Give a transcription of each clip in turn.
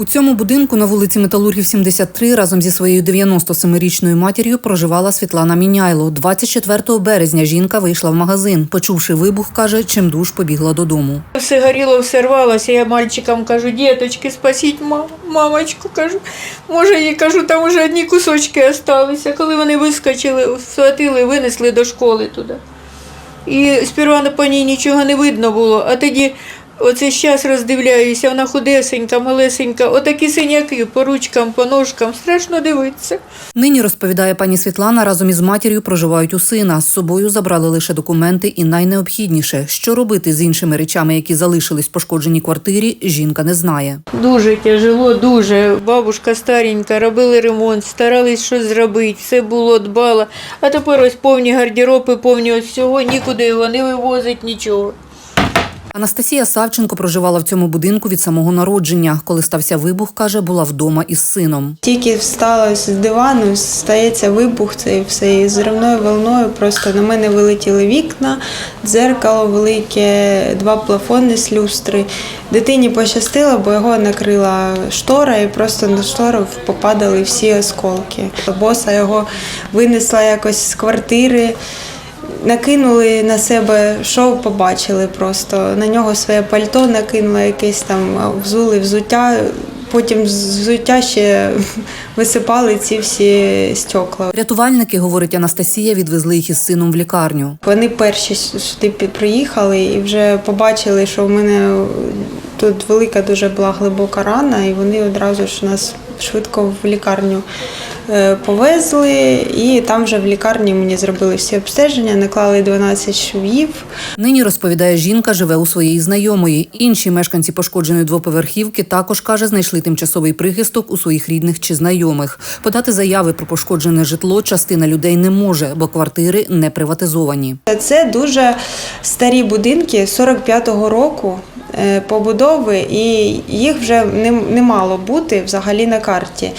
У цьому будинку на вулиці Металургів 73 разом зі своєю 97-річною матір'ю проживала Світлана Міняйло. 24 березня жінка вийшла в магазин. Почувши вибух, каже, чимдуж побігла додому. Все горіло, все рвалося. Я мальчикам кажу, діточки, спасіть мамочку, кажу. Може, їй кажу, там вже одні кусочки залишилися. Коли вони вискочили, схватили, винесли до школи туди. І сперва по ній нічого не видно було, а тоді оце зараз роздивляюся, вона худесенька, малесенька, отакі синяки по ручкам, по ножкам, страшно дивитися. Нині розповідає пані Світлана, разом із матір'ю проживають у сина. З собою забрали лише документи і найнеобхідніше, що робити з іншими речами, які залишились в пошкодженій квартирі, жінка не знає. Дуже тяжело, дуже. Бабушка старенька, робили ремонт, старались щось зробити, все було, дбала. А тепер ось повні гардероби, повні ось всього, нікуди його не вивозить, нічого. Анастасія Савченко проживала в цьому будинку від самого народження. Коли стався вибух, каже, була вдома із сином. Тільки встала з дивану, стається вибух, це і все. І зривною волною просто на мене вилетіли вікна, дзеркало велике, два плафони з люстри. Дитині пощастило, бо його накрила штора, і просто на штору попадали всі осколки. Боса його винесла якось з квартири. Накинули на себе, що побачили просто. На нього своє пальто накинули, якесь там взули взуття. Потім з взуття ще висипали ці всі стекла. Рятувальники, говорить Анастасія, відвезли їх із сином в лікарню. Вони перші сюди приїхали і вже побачили, що в мене тут велика дуже була глибока рана, і вони одразу ж нас швидко в лікарню е, повезли, і там вже в лікарні мені зробили всі обстеження, наклали 12 швів. Нині розповідає жінка, живе у своїй знайомої. Інші мешканці пошкодженої двоповерхівки також каже, знайшли тимчасовий прихисток у своїх рідних чи знайомих. Подати заяви про пошкоджене житло частина людей не може, бо квартири не приватизовані. Це дуже старі будинки 45-го року побудови, і їх вже не, мало бути взагалі на карті.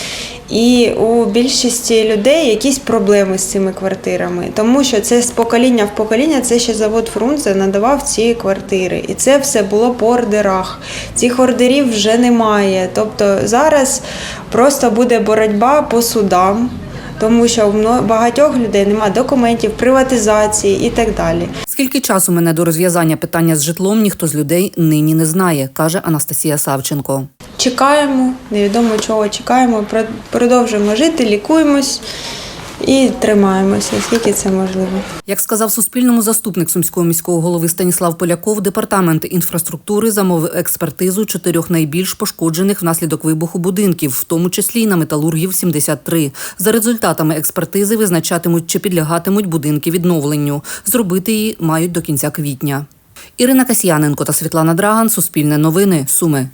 І у більшості людей якісь проблеми з цими квартирами, тому що це з покоління в покоління, це ще завод Фрунзе надавав ці квартири. І це все було по ордерах. Цих ордерів вже немає. Тобто зараз просто буде боротьба по судам. Тому що у багатьох людей немає документів, приватизації і так далі. Скільки часу мене до розв'язання питання з житлом, ніхто з людей нині не знає, каже Анастасія Савченко. Чекаємо, невідомо чого чекаємо, про- продовжуємо жити, лікуємось і тримаємося, скільки це можливо. Як сказав Суспільному заступник сумського міського голови Станіслав Поляков, департамент інфраструктури замовив експертизу чотирьох найбільш пошкоджених внаслідок вибуху будинків, в тому числі й на металургів 73. За результатами експертизи визначатимуть, чи підлягатимуть будинки відновленню. Зробити її мають до кінця квітня. Ірина Касьяненко та Світлана Драган. Суспільне новини. Суми.